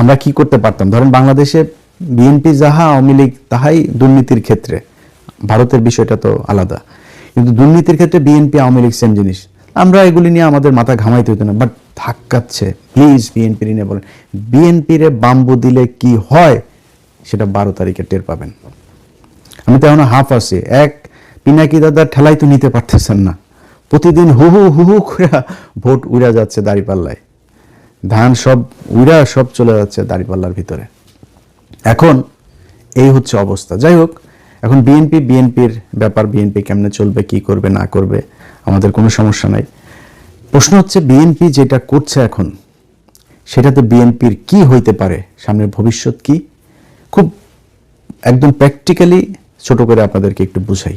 আমরা কি করতে পারতাম? ধরেন বাংলাদেশে বিএনপি যাহা, আওয়ামী লীগ তাহাই দুর্নীতির ক্ষেত্রে। ভারতের বিষয়টা তো আলাদা। কিন্তু দুর্নীতির ক্ষেত্রে বিএনপি, আওয়ামী লীগ সেম জিনিস। আমরা এগুলি নিয়ে আমাদের মাথা ঘামাইতে হতো না। বাট ধাক্কাচ্ছে। প্লিজ বিএনপি নিয়ে বলেন। বিএনপির বাম্বু দিলে কি হয়, সেটা বারো তারিখে টের পাবেন। আমি তো এখনও হাফ আছি। এক, পিনাকি দাদার ঠেলাই তো নিতে পারতেছেন না। প্রতিদিন হু হু হু হু করে ভোট উড়া যাচ্ছে দাঁড়িপাল্লায়। ধান সব উড়া সব চলে যাচ্ছে দাঁড়িপাল্লার ভিতরে। এখন এই হচ্ছে অবস্থা। যাই হোক, এখন বিএনপি বিএনপির ব্যাপার বিএনপি কেমনে চলবে, কি করবে, না করবে, আমাদের কোনো সমস্যা নাই। প্রশ্ন হচ্ছে বিএনপি যেটা করছে এখন, সেটাতে বিএনপির কি হইতে পারে? সামনের ভবিষ্যৎ কি? খুব একদম প্র্যাকটিক্যালি ছোট করে আপনাদেরকে একটু বুঝাই।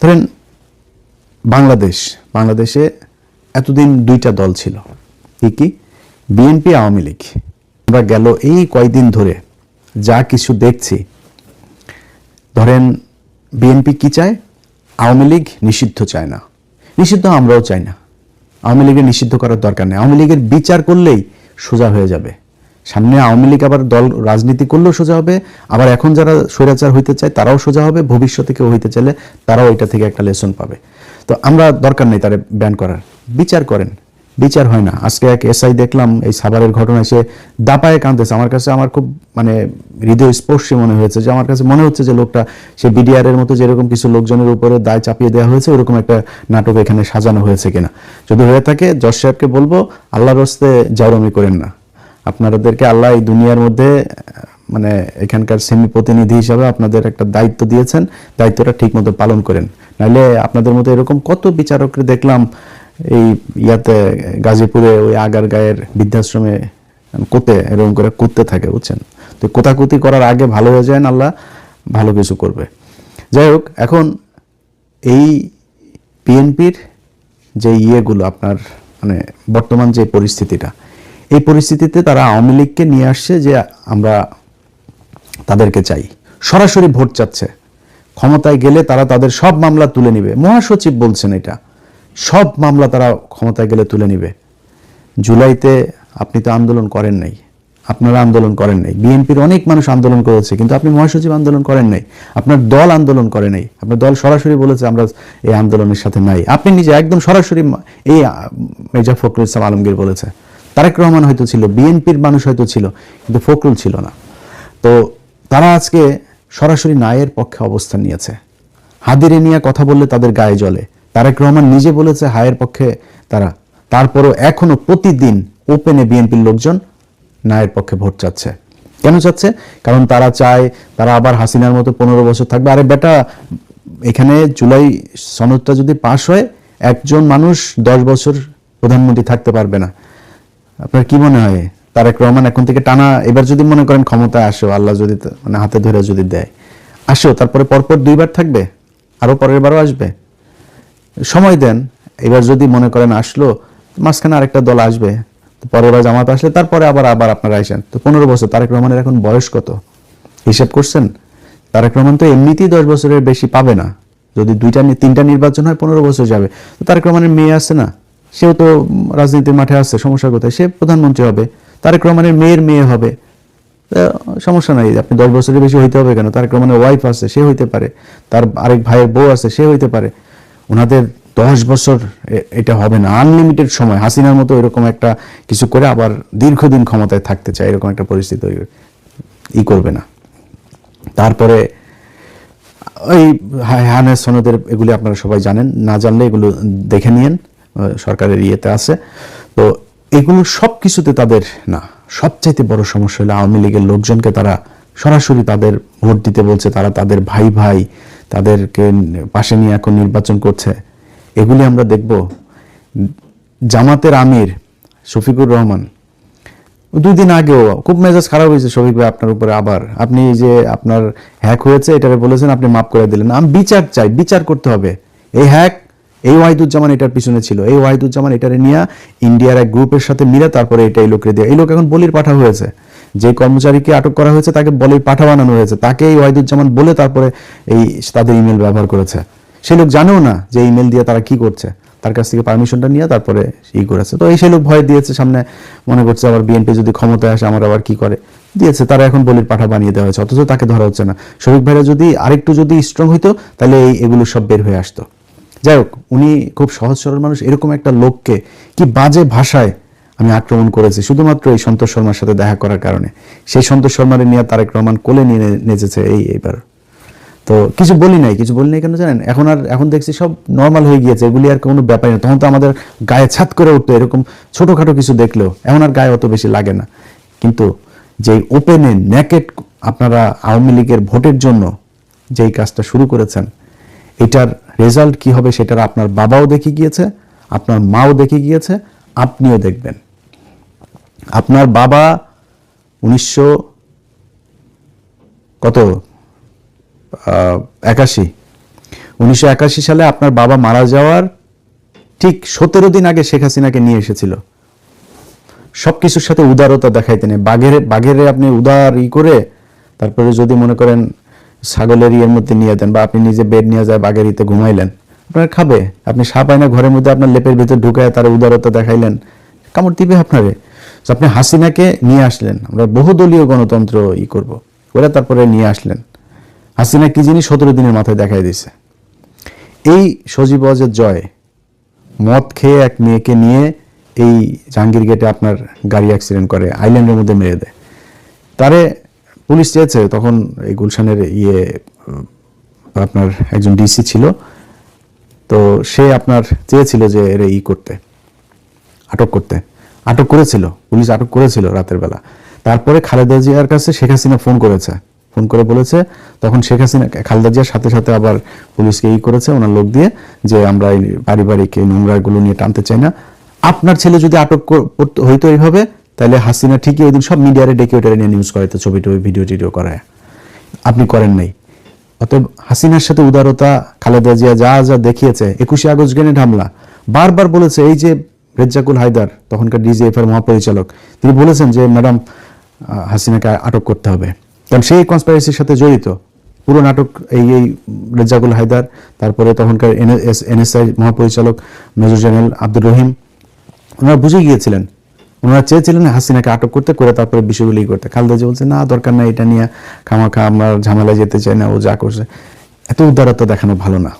ধরেন বাংলাদেশ, বাংলাদেশে এতদিন দুইটা দল ছিল। কি কি? বিএনপি আওয়ামী লীগ। আমরা গেল এই কয়দিন ধরে যা কিছু দেখছি, ধরেন বিএনপি কি চায়? আওয়ামী লীগ নিষিদ্ধ চায় না। নিষিদ্ধ আমরাও চাই না। আওয়ামী লীগের নিষিদ্ধ করার দরকার নেই। আওয়ামী লীগের বিচার করলেই সোজা হয়ে যাবে। সামনে আওয়ামী লীগ আবার দল, রাজনীতি করলেও সোজা হবে। আবার এখন যারা স্বৈরাচার হইতে চায়, তারাও সোজা হবে। ভবিষ্যতে কেউ হইতে চাইলে তারাও এটা থেকে একটা লেসন পাবে। তো আমরা দরকার নেই তারে ব্যান করার। বিচার করেন। বিচার হয় না। আজকে এক এসআই দেখলাম, এই সাভারের ঘটনায় সে দাপায় কাঁদতেছে। আমার কাছে আমার খুব মানে হৃদয় স্পর্শী মনে হয়েছে যে, আমার কাছে মনে হচ্ছে যে, লোকটা, সে বিডিআর এর মতো যেরকম কিছু লোকজনের উপরে দায় চাপিয়ে দেওয়া হয়েছে, ওরকম একটা নাটক এখানে সাজানো হয়েছে কিনা। যদি হয়ে থাকে, জজ সাহেবকে বলব, আল্লাহর রস্তে জাউরামি করেন না। আপনাদেরকে আল্লাহ এই দুনিয়ার মধ্যে মানে এখানকার সেমি প্রতিনিধি হিসাবে আপনাদের একটা দায়িত্ব দিয়েছেন, দায়িত্বটা ঠিক মতো পালন করেন। নাইলে আপনাদের মতো এরকম কত বিচারককে দেখলাম এই ইয়াতে গাজীপুরে ওই আগার গায়ের বৃদ্ধাশ্রমে কোতে, এরকম করে কুদতে থাকে, বুঝছেন? তো কোতাকুতি করার আগে ভালো হয়ে যায় আল্লাহ, ভালো কিছু করবে। যাই হোক, এখন এই বিএনপির যে ইয়েগুলো আপনার মানে বর্তমান যে পরিস্থিতিটা, এই পরিস্থিতিতে তারা আওয়ামী লীগকে নিয়ে আসছে যে আমরা তাদেরকে চাই। সরাসরি ভোট চাচ্ছে। ক্ষমতায় গেলে তারা তাদের সব মামলা তুলে নিবে। মহাসচিব বলছেন এটা। সব মামলা তারা ক্ষমতায় গেলে তুলে নিবে। জুলাইতে আপনি তো আন্দোলন করেন নাই। আপনারা আন্দোলন করেন নাই। বিএনপির অনেক মানুষ আন্দোলন করেছে, কিন্তু আপনি মহাসচিব আন্দোলন করেন নাই। আপনার দল আন্দোলন করে নাই। আপনার দল সরাসরি বলেছে আমরা এই আন্দোলনের সাথে নাই। আপনি নিজে একদম সরাসরি এই মির্জা ফখরুল ইসলাম আলমগীর বলেছে। তারেক রহমান হয়তো ছিল, বিএনপির মানুষ হয়তো ছিল, কিন্তু ফখরুল ছিল না। তো তারা আজকে সরাসরি নায়ের পক্ষে অবস্থান নিয়েছে। হাদিরে নিয়ে কথা বললে তাদের গায়ে জ্বলে তারেক রহমান নিজে বলেছে হায়ের পক্ষে তারা। তারপরও এখনও প্রতিদিন ওপেনে বিএনপির লোকজন নায়ের পক্ষে ভোট চাচ্ছে। কেন চাচ্ছে? কারণ তারা চায়, তারা আবার হাসিনার মতো পনেরো বছর থাকবে। আরে বেটা, এখানে জুলাই সনদটা যদি পাশ হয়, একজন মানুষ দশ বছর প্রধানমন্ত্রী থাকতে পারবে না। আপনার কি মনে হয়? তারেক রহমান এখন থেকে টানা, এবার যদি মনে করেন ক্ষমতায় আসো, আল্লাহ যদি মানে হাতে ধরে যদি দেয়। আসো, তারপরে পরপর দুইবার থাকবে, আরও পরের বারও আসবে। সময় দেন। এবার যদি মনে করেন আসলো, মাঝখানে আরেকটা দল আসবে, তো পরের বার জামাত আসলে তারপরে আবার আবার আপনারা আসেন তো পনেরো বছর, তারেক রহমানের এখন বয়স কত? হিসাব করছেন? তারেক রহমান তো এমনিতেই দশ বছরের বেশি পাবে না। যদি দুইটা তিনটা নির্বাচন হয়, পনেরো বছর যাবে। তো তারেক রহমানের মেয়ে আছে না? সেও তো রাজনীতির মাঠে আছে, সমস্যা কোথায়? সে প্রধানমন্ত্রী হবে। তারেক রহমানের মেয়ের মেয়ে হবে। সমস্যা নাই, আপনি দশ বছরের বেশি হইতে হবে কেন? তারেক রহমানের ওয়াইফ আছে, সে হইতে পারে। তার আরেক ভাইয়ের বউ আছে, সে হইতে পারে। ওনাদের দশ বছর এটা হবে না। আনলিমিটেড সময়। হাসিনার মতো এরকম একটা কিছু করে আবার দীর্ঘদিন ক্ষমতায় থাকতে চায়, এরকম একটা পরিস্থিতি ই করবে না। তারপরে ওই হানের সনদের এগুলি আপনারা সবাই জানেন। না জানলে এগুলো দেখে নিয়েন। সরকারের ইয়েতে আছে। তো এগুলো সব কিছুতে তাদের না। সবচাইতে বড় সমস্যা হলো আওয়ামী লীগের লোকজনকে তারা সরাসরি তাদের ভোট দিতে বলছে। তারা তাদের ভাই ভাই তাদেরকে পাশে নিয়ে এখন নির্বাচন করছে। এগুলি আমরা দেখব। জামাতের আমির শফিকুর রহমান, দুই দিন আগেও খুব মেজাজ খারাপ হয়েছে শফিক ভাই আপনার উপরে আবার। আপনি যে আপনার হ্যাক হয়েছে, এটারে বলেছেন, আপনি মাফ করে দিলেন। আমি বিচার চাই, বিচার করতে হবে। এই হ্যাক এই ওয়াহিদুজ্জামান এটার পিছনে ছিল। এই ওয়াহিদুজ্জামান এটারে নিয়ে ইন্ডিয়ার এক গ্রুপের সাথে মিলে তারপরে এটা এই লোকরে দিয়ে। এই লোক এখন বলির পাঠা হয়েছে। যে কর্মচারীকে আটক করা হয়েছে তাকে বলির পাঠা বানানো হয়েছে। তাকে এই ওয়াহিদুজ্জামান বলে তারপরে এই তাদের ইমেল ব্যবহার করেছে। সেই লোক জানেও না যে ইমেল দিয়ে তারা কি করছে। তার কাছ থেকে পারমিশনটা নিয়ে তারপরে ই করেছে। তো এই সেই লোক ভয় দিয়েছে, সামনে মনে করছে আবার বিএনপি যদি ক্ষমতায় আসে আমার আবার কি করে? দিয়েছে, তারা এখন বলির পাঠা বানিয়ে দেওয়া হয়েছে, অথচ তাকে ধরা হচ্ছে না। শফিক ভাইরা যদি আরেকটু যদি স্ট্রং হইতো, তাহলে এই এগুলো সব বের হয়ে আসতো। যাই হোক, উনি খুব সহজ সরল মানুষ, এরকম একটা লোককে কি বাজে ভাষায় আমি আক্রমণ করেছি। শুধুমাত্র এই সন্তোষ শর্মার সাথে দেখা করার কারণে। সেই সন্তোষ শর্মারে নিয়ে তারেক রহমান কোলে নিয়ে নেচেছে এই এইবার। তো কিছু বলি নাই, কিছু বলি নাই কেন জানেন? এখন আর এখন দেখছি সব নর্মাল হয়ে গিয়েছে, এগুলি আর কোনো ব্যাপার না। তখন তো আমাদের গায়ে ছাত করে উঠতো, এরকম ছোটখাটো কিছু দেখলেও। এখন আর গায়ে অত বেশি লাগে না। কিন্তু যেই ওপেনে ন্যাকেট আপনারা আওয়ামী লীগের ভোটের জন্য যেই কাজটা শুরু করেছেন, এটার রেজাল্ট কি হবে সেটার আপনার বাবাও দেখে গিয়েছে, আপনার মাও দেখে গিয়েছে, আপনিও দেখবেন। আপনার বাবা উনিশশো কত? একাশি। উনিশশো একাশি সালে আপনার বাবা মারা যাওয়ার ঠিক সতেরো দিন আগে শেখ হাসিনাকে নিয়ে এসেছিল। সব কিছুর সাথে উদারতা দেখাইতেন বাঘের বাঘের আপনি উদার ই করে তারপরে যদি মনে করেন ছাগলের ইয়ের মধ্যে নিয়ে দেন বা আপনি নিজে বেড নিয়ে যায় বাঘের ইতে ঘুমাইলেন, আপনার খাবে। আপনি সাপ আয়না ঘরের মধ্যে আপনার লেপের ভিতরে ঢুকায় তার উদারতা দেখাইলেন। কামড় দিবে আপনারে। আপনি হাসিনাকে নিয়ে আসলেন। আমরা বহুদলীয় গণতন্ত্র ই করব। ওরা তারপরে নিয়ে আসলেন। হাসিনা কি জিনিস সতেরো দিনের মাথায় দেখাই দিছে এই সজীব ওয়াজের জয়, মদ খেয়ে এক মেয়েকে নিয়ে এই জাহাঙ্গীর গেটে আপনার গাড়ি অ্যাক্সিডেন্ট করে আইল্যান্ডের মধ্যে মেরে দেয়। তারে পুলিশ চেয়েছে, তখন এই গুলশানের ইয়ে আপনার একজন ডিসি ছিল। তো সে আপনার চেয়েছিল যে এর ই করতে, আটক করতে। আটক করেছিল, পুলিশ আটক করেছিল রাতের বেলা। তারপরে খালেদা জিয়ার কাছে শেখ হাসিনা ফোন করেছে। ফোন করে বলেছে, তখন শেখ হাসিনা, খালেদা জিয়ার সাথে সাথে আবার পুলিশকে ই করেছে ওনার লোক দিয়ে যে আমরা এই পারিবারিক এই নোংরাগুলো নিয়ে টানতে চাই না। আপনার ছেলে যদি আটক হইতো এইভাবে, তাহলে হাসিনা ঠিকই ওই দিন সব মিডিয়ারে ডেকে ওটারে নিয়ে নিউজ করাইতো, ছবি টবি ভিডিও টিডিও করায়। আপনি করেন নাই। অতএব হাসিনার সাথে উদারতা, খালেদা জিয়া যা যা দেখিয়েছে, একুশে আগস্ট গ্রেনেড হামলা বারবার বলেছে, এই যে রেজ্জাকুল হায়দার, তখনকার ডিজিএফ এর মহাপরিচালক, তিনি বলেছেন যে, ম্যাডাম হাসিনাকে আটক করতে হবে। কারণ সেই কনস্পাইরেসির সাথে জড়িত। পুরো নাটক এই এই রেজ্জাকুল হায়দার, তারপরে তখনকার এনএসআই মহাপরিচালক মেজর জেনারেল আব্দুর রহিম, ওনারা বুঝে গিয়েছিলেন। ওনারা চেয়েছিলেন হাসিনাকে আটক করতে, করে তারপরে বিষয়গুলি করতে। খালদা জি বলছে, না, দরকার নাই, এটা নিয়ে খামাখা আমরা ঝামেলা যেতে চাই না, ও যা করছে। এত উদারতা দেখানো ভালো না।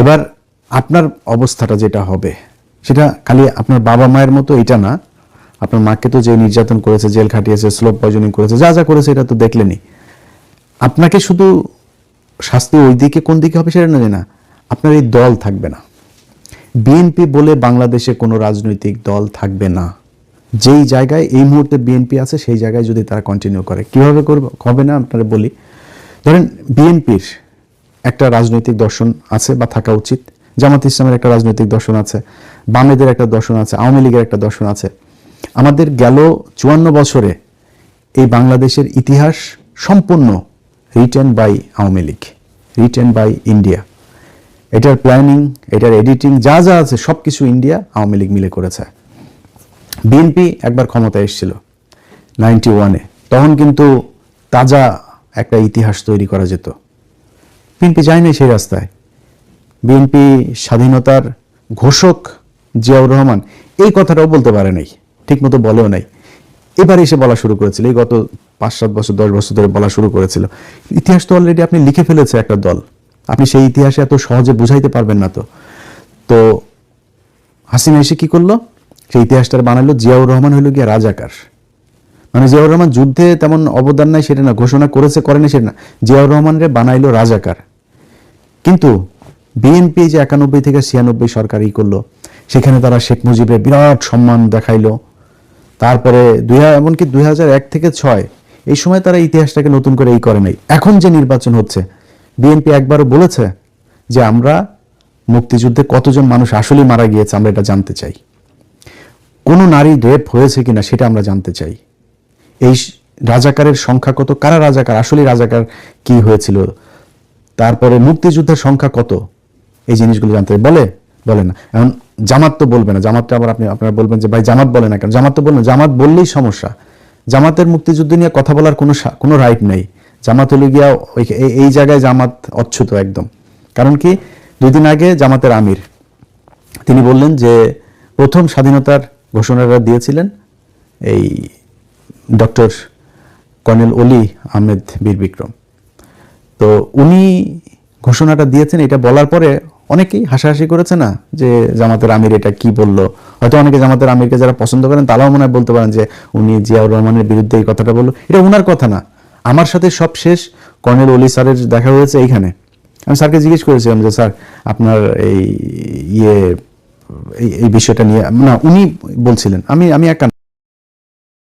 এবার আপনার অবস্থাটা যেটা হবে সেটা খালি আপনার বাবা মায়ের মতো এটা না। আপনার মাকে তো যে নির্যাতন করেছে, জেল খাটিয়েছে স্লো পয়জনিং করেছে, যা যা করেছে এটা তো দেখলেনি। আপনাকে শুধু শাস্তি ওই দিকে কোন দিকে হবে সেটা না আপনার এই দল থাকবে না। বিএনপি বলে বাংলাদেশে কোনো রাজনৈতিক দল থাকবে না। যেই জায়গায় এই মুহূর্তে বিএনপি আছে, সেই জায়গায় যদি তারা কন্টিনিউ করে। কীভাবে করবে, হবে না আপনারা বলি। ধরেন বিএনপির একটা রাজনৈতিক দর্শন আছে বা থাকা উচিত। জামাত ইসলামের একটা রাজনৈতিক দর্শন আছে। বামেদের একটা দর্শন আছে, আওয়ামী লীগের একটা দর্শন আছে। আমাদের গেল চুয়ান্ন বছরে এই বাংলাদেশের ইতিহাস সম্পূর্ণ written by Awami League written by India এটার প্ল্যানিং এটার এডিটিং যা যা আছে সব কিছু ইন্ডিয়া আওয়ামী লীগ মিলে করেছে। বিএনপি একবার ক্ষমতায় এসেছিল নাইনটি ওয়ানে তখন কিন্তু তাজা একটা ইতিহাস তৈরি করা যেত। বিএনপি যায়নি সেই রাস্তায়। বিএনপি স্বাধীনতার ঘোষক জিয়াউর রহমান, এই কথাটাও বলতে পারে নাই, ঠিকমতো বলেও নাই। এবার এসে বলা শুরু করেছিল, এই গত পাঁচ, সাত বছর, দশ বছর ধরে বলা শুরু করেছিল। ইতিহাস তো অলরেডি আপনি লিখে ফেলেছে একটা দল। আপনি সেই ইতিহাসে এত সহজে বুঝাইতে পারবেন না তো। তো হাসিনা এসে কি করল? সেই ইতিহাসটা বানালো, জিয়াউর রহমান হইল গিয়া রাজাকার। মানে জিয়াউর রহমান যুদ্ধে তেমন অবদান নাই, সেটা না, ঘোষণা করেছে, করেনি সেটা না। জিয়াউর রহমানরে বানাইলো রাজাকার। কিন্তু বিএনপি যে একানব্বই থেকে ছিয়ানব্বই সরকার ই করল সেখানে তারা শেখ মুজিবের বিরাট সম্মান দেখাইলো। তারপরে দুই এমনকি দুই হাজার এক থেকে ছয়, এই সময় তারা ইতিহাসটাকে নতুন করে এই করে নাই। এখন যে নির্বাচন হচ্ছে, বিএনপি একবারও বলেছে যে আমরা মুক্তিযুদ্ধে কতজন মানুষ আসলেই মারা গিয়েছে, আমরা এটা জানতে চাই। কোনো নারী রেপ হয়েছে কিনা সেটা আমরা জানতে চাই। এই রাজাকারের সংখ্যা কত? কারা রাজাকার? আসলে রাজাকার কি হয়েছিল? তারপরে মুক্তিযুদ্ধের সংখ্যা কত? এই জিনিসগুলো জানতে। বলে বলে না। এখন জামাত তো বলবে না জামাতটা আবার আপনি, আপনারা বলবেন যে ভাই জামাত বলে না কেন? জামাত তো বলবেন জামাত বললেই সমস্যা। জামাতের মুক্তিযুদ্ধ নিয়ে কথা বলার কোনো কোনো রাইট নেই। জামাত হলে গিয়া এই জায়গায় জামাত অচ্ছুত একদম। কারণ কি? দুই দিন আগে জামাতের আমির, তিনি বললেন যে প্রথম স্বাধীনতার ঘোষণাটা দিয়েছিলেন এই ডক্টর কর্নেল অলি আহমেদ বীর বিক্রম। তো উনি ঘোষণাটা দিয়েছেন, এটা বলার পরে অনেকেই হাসাহাসি করেছে না যে জামাতের আমির এটা কি বলল। হয়তো অনেকে জামাতের আমিরকে যারা পছন্দ করেন, তারাও মনে হয় বলতে পারেন যে উনি জিয়াউর রহমানের বিরুদ্ধে এই কথাটা বলল। এটা ওনার কথা না। আমার সাথে সব শেষ। কর্নেল অলি স্যারের দেখা হয়েছে এইখানে। আমি স্যারকে জিজ্ঞেস করেছিলাম যে, স্যার, আপনার এই ইয়ে এই- বিষয়টা নিয়ে, না, উনি বলছিলেন। আমি আমি এক